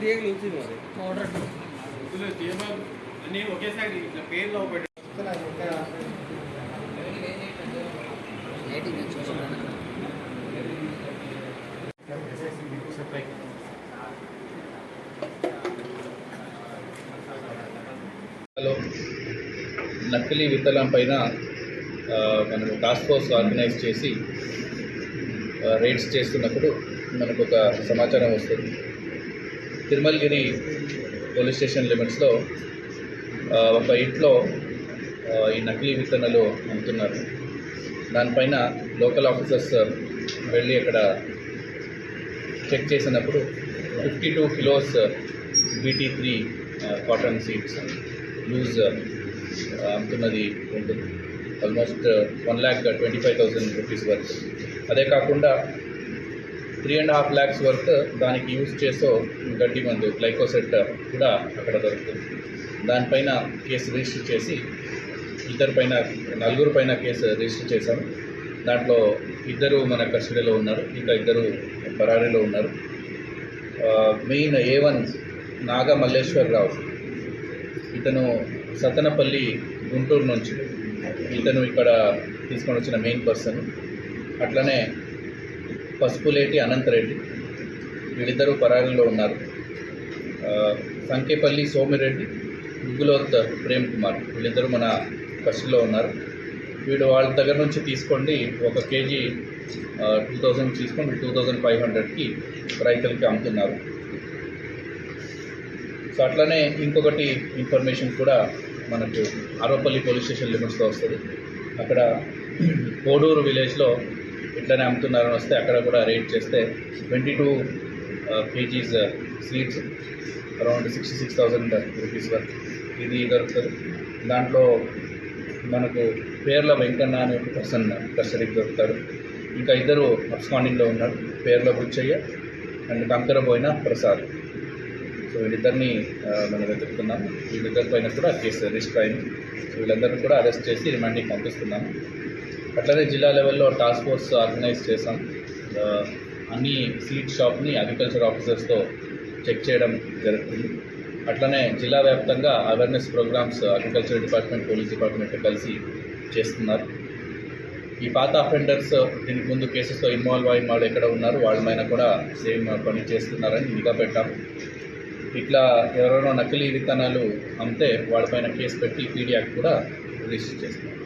తీయగ నిలిచింది మరి. పౌడర్ ఇందులో జీవం అన్నీ ఒకేసారి ఇట్లా పేర్లో ఒకటి లైటింగ్ చూసుకున్నాను హలో. నకిలీ విత్తనం పైన ఆ, మనము టాస్క్ ఫోర్స్ ఆర్గనైజ్ చేసి రైడ్స్ చేస్తున్నప్పుడు మనకు ఒక సమాచారం వస్తుంది. తిరుమలగిరి పోలీస్ స్టేషన్ లిమిట్స్లో ఒక ఇంట్లో ఈ నకిలీ విత్తనాలు అమ్ముతున్నారు. దానిపైన లోకల్ ఆఫీసర్స్ వెళ్ళి అక్కడ చెక్ చేసినప్పుడు fifty two kilos BT three cotton seeds loose అమ్ముతున్నది ఉంటుంది. Almost one lakh twenty five thousand rupees వరకు అదే కాకుండా three and half lakhs worth దానికి యూజ్ చేసో గడ్డి మందు గ్లైకోసెట్ కూడా అక్కడ దొరుకుతుంది. దానిపైన కేసు రిజిస్టర్ చేసి ఇద్దరు పైన నలుగురు పైన కేసు రిజిస్టర్ చేశాము. దాంట్లో ఇద్దరు మన కస్టడీలో ఉన్నారు ఇంకా ఇద్దరు పరారీలో ఉన్నారు. Main A one Naga Malleswararao ఇతను సతనపల్లి గుంటూరు నుంచి ఇతను ఇక్కడ తీసుకొని వచ్చిన మెయిన్ పర్సన్ అట్లనే పసుపులేటి అనంతరెడ్డి. వీళ్ళిద్దరూ పరారీలో ఉన్నారు. సంకేపల్లి సోమిరెడ్డి గుగ్గులోత్ ప్రేమ్ కుమార్ వీళ్ళిద్దరూ మన కస్టడీలో ఉన్నారు. వీడు వాళ్ళ దగ్గర నుంచి తీసుకోండి ఒక కేజీ టూ థౌజండ్ తీసుకొని టూ థౌజండ్ ఫైవ్ హండ్రెడ్కి రైతులకి అమ్ముతున్నారు. సో అట్లనే ఇంకొకటి ఇన్ఫర్మేషన్ కూడా మనకు ఆరోపల్లి పోలీస్ స్టేషన్ లిమిట్స్లో వస్తుంది. అక్కడ కోడూరు విలేజ్లో ఇట్లనే అమ్ముతున్నారని వస్తే అక్కడ కూడా రేట్ చేస్తే twenty two KGs seeds around sixty six thousand rupees వరకు ఇది దొరుకుతుంది. దాంట్లో మనకు పేర్ల వెంకన్న అనే ఒక పర్సన్ కస్టడీకి దొరుకుతాడు. ఇంకా ఇద్దరు అప్స్కాండింగ్లో ఉన్నారు. పేర్ల బుచ్చయ్య అండ్ కంకరబోయిన ప్రసాద్. సో వీళ్ళిద్దరిని మనం వెతుకుతున్నాము వీళ్ళిద్దరి పైన కూడా కేసు రిజిస్టర్ అయింది. సో వీళ్ళందరినీ కూడా అరెస్ట్ చేసి రిమాండింగ్ పంపిస్తున్నాము అట్లనే జిల్లా లెవెల్లో టాస్క్ ఫోర్స్ ఆర్గనైజ్ చేసాం అన్ని సీడ్ షాప్ని అగ్రికల్చర్ ఆఫీసర్స్తో చెక్ చేయడం జరుగుతుంది. అట్లనే జిల్లా వ్యాప్తంగా awareness programmes agriculture department police department కలిసి చేస్తున్నారు. ఈ పాత అఫెండర్స్ దీనికి ముందు కేసెస్తో ఇన్వాల్వ్ అయిన వాళ్ళు ఎక్కడ ఉన్నారు వాళ్ళ పైన కూడా సేమ్ పని చేస్తున్నారని నిఘా పెట్టాం. ఇట్లా ఎవరైనా నకిలీ విత్తనాలు అమ్మితే వాళ్ళపైన కేసు పెట్టి పీడియాకి కూడా రిజిస్టర్ చేస్తున్నారు